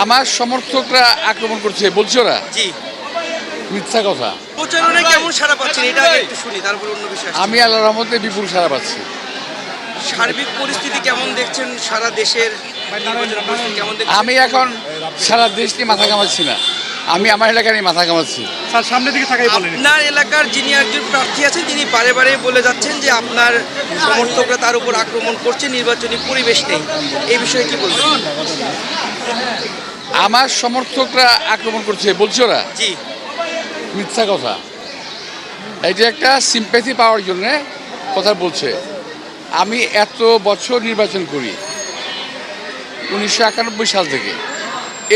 আমার সমর্থকরা আক্রমণ করছে বলছে ওরা? জি। মিথ্যা কথা। প্রচারণায় কেমন সারা পাচ্ছেন? এটা আগে একটু শুনি তারপর অন্য বিষয় আমি আল্লাহ রহমতে বিপুল সারা পাচ্ছি। সার্বিক পরিস্থিতি কেমন দেখছেন? সারা দেশের কেমন আমি এখন সারা দেশ নিয়ে মাথা কামাচ্ছি না। আমি আমার এলাকা নিয়ে মাথা কামাচ্ছি স্যার সামনের দিকে থাকাই বলেন। আপনার এলাকার যিনি একজন প্রার্থী আছেন তিনি বারে বারে বলে যাচ্ছেন যে আপনার সমর্থকরা তার উপর আক্রমণ করছে নির্বাচনী পরিবেশ নেই। এই বিষয়ে কি বলবেন? আমার সমর্থকরা আক্রমণ করছে বলছে ওরা? মিথ্যা কথা। এটা একটা সিম্প্যাথি পাওয়ার জন্য কথা বলছে। আমি এত বছর নির্বাচন করি উনিশশো একানব্বই সাল থেকে।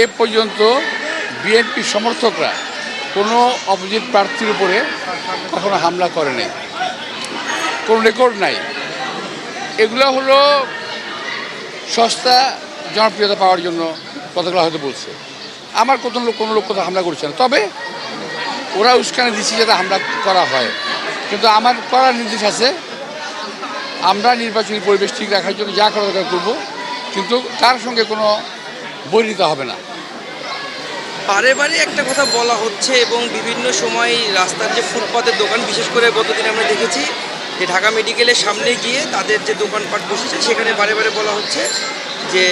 এ পর্যন্ত বিএনপি সমর্থকরা কোনো অপোজিট প্রার্থীর উপরে কখনো হামলা করে নাই। কোনো রেকর্ড নাই। এগুলো হলো সস্তা জনপ্রিয়তা পাওয়ার জন্য কথাগুলো হয়তো বলছে। আমার কোনো লোক কোনো লোক কোথাও হামলা করছে না। তবে ওরা উস্কানি দিচ্ছে যাতে হামলা করা হয়। কিন্তু আমার করার নির্দেশ আছে, আমরা নির্বাচনী পরিবেশ ঠিক রাখার জন্য যা করা দরকার করব, কিন্তু তার সঙ্গে কোনো বৈরিতা হবে না। বারে বারে একটা কথা বলা হচ্ছে এবং বিভিন্ন সময় রাস্তার যে ফুটপাতের দোকান, বিশেষ করে গতদিন আমরা দেখেছি যে ঢাকা মেডিকেলের সামনে গিয়ে তাদের যে দোকানপাট বসেছে, সেখানে বারে বারে বলা হচ্ছে যে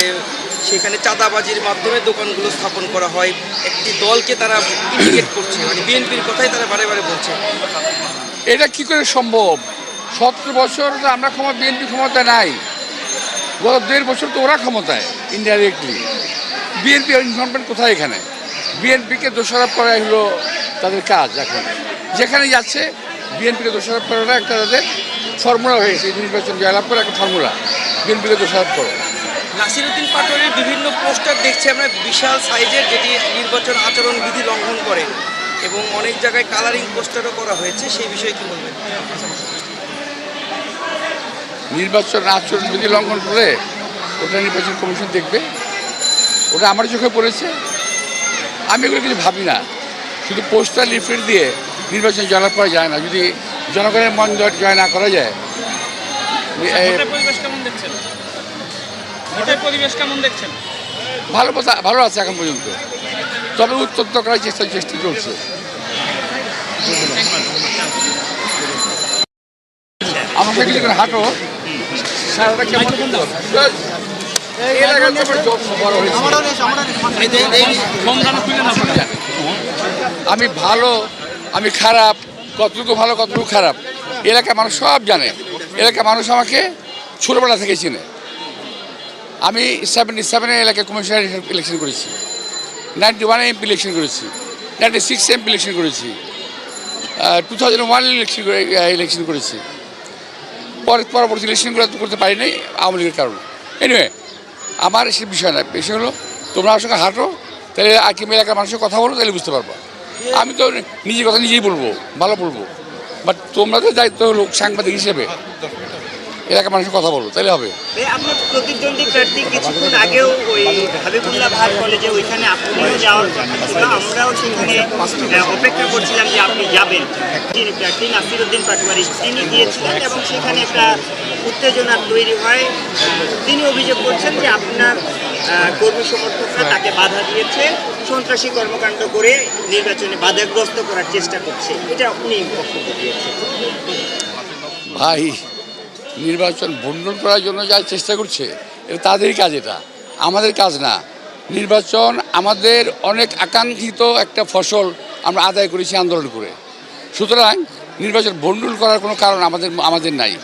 সেখানে চাঁদাবাজির মাধ্যমে দোকানগুলো স্থাপন করা হয়, একটি দলকে তারা ইন্ডিকেট করছে মানে বিএনপির কথাই তারা বারে বারে বলছে। এটা কি করে সম্ভব? সতেরো বছর আমরা ক্ষমতা বিএনপি ক্ষমতায় নাই। গত দেড় বছর তো ওরা ক্ষমতায় ইনডাইরেক্টলি বিএনপি ইনভলভমেন্ট কোথায় এখানে? বিএনপিকে দোষারোপ করা হলো তাদের কাজ এখন। যেখানে যাচ্ছে, বিএনপিকে দোষারোপ করাটা একটা তাদের ফর্মুলা হয়েছে নির্বাচন জয়লাভ করা একটা ফর্মুলা বিএনপিকে দোষারোপ করো। নাসিরুদ্দিন পাটোয়ারির বিভিন্ন পোস্টার দেখছি আমরা বিশাল সাইজের যেটি নির্বাচন আচরণ বিধি লঙ্ঘন করে এবং অনেক জায়গায় কালারিং পোস্টারও করা হয়েছে। সেই বিষয়ে কি বলবেন? নির্বাচন আচরণ বিধি লঙ্ঘন করে ওটা নির্বাচন কমিশন দেখবে। ওটা আমার চোখে পড়েছে। আমি এগুলো কিছু ভাবি না। শুধু পোস্টার লিফলেট দিয়ে নির্বাচন জয়লাভ করা যায় না। যদি জনগণের মন জয়- না করা যায় এ, ভোটের পরিবেশ কেমন দেখছেন? ভালো কথা ভালো আছে এখন পর্যন্ত। তবে উত্তপ্ত করার চেষ্টা চেষ্টা চলছে। আমার সাথে কিছুক্ষণ হাঁটো। সারাটা কেমন? আমি ভালো আমি খারাপ কতটুকু ভালো কতটুকু খারাপ। এলাকার মানুষ সব জানে। এলাকার মানুষ আমাকে ছোটোবেলা থেকে চিনে। আমি সেভেন্টি সেভেনে এলাকায় কমিশনার ইলেকশন করেছি। নাইনটি ওয়ানে এমপি ইলেকশন করেছি। নাইনটি সিক্স এমপি ইলেকশন করেছি। Two thousand one election election করেছি। পরে পরবর্তী ইলেকশনগুলো করতে পারি নাই আওয়ামী লীগের কারণে। এনিওয়ে আমার সে বিষয় না বিষয় হলো, তোমরা আমার সঙ্গে হাঁটো, তাহলে আকিম এলাকার মানুষের কথা বলো, তাহলে বুঝতে পারব। আমি তো নিজের কথা নিজেই বলব, ভালো বলব। বাট তোমরা তো দায়িত্ব হলো সাংবাদিক হিসেবে। এলাকার মানুষের কথা বলো তাহলে হবে। আপনার প্রতিদ্বন্দ্বী প্রার্থী কিছুক্ষণ আগেও ওই হাবিবুল্লাহ ভাই কলেজে ওইখানে আপনিও যাওয়ার কথা ছিল। আমরাও সেখানে অপেক্ষা করছিলাম যে আপনি যাবেন। যিনি প্রার্থী নাসিরুদ্দিন পাটোয়ারি তিনি গিয়েছিলেন এবং সেখানে একটা উত্তেজনা তৈরি হয়। তিনি অভিযোগ করছেন যে আপনার কর্মী সমর্থকরা তাকে বাধা দিয়েছে। সন্ত্রাসী কর্মকাণ্ড করে নির্বাচনে বাধাগ্রস্ত করার চেষ্টা করছে। এটা উনি বক্তব্য দিয়েছেন। ভাই নির্বাচন ভণ্ডন করার জন্য যা চেষ্টা করছে, এটা তাদের কাজ এটা, আমাদের কাজ না। নির্বাচন আমাদের অনেক আকাঙ্ক্ষিত একটা ফসল আমরা আদায় করেছি আন্দোলন করে। সুতরাং নির্বাচন ভণ্ডুল করার কোনো কারণ আমাদের আমাদের নাই।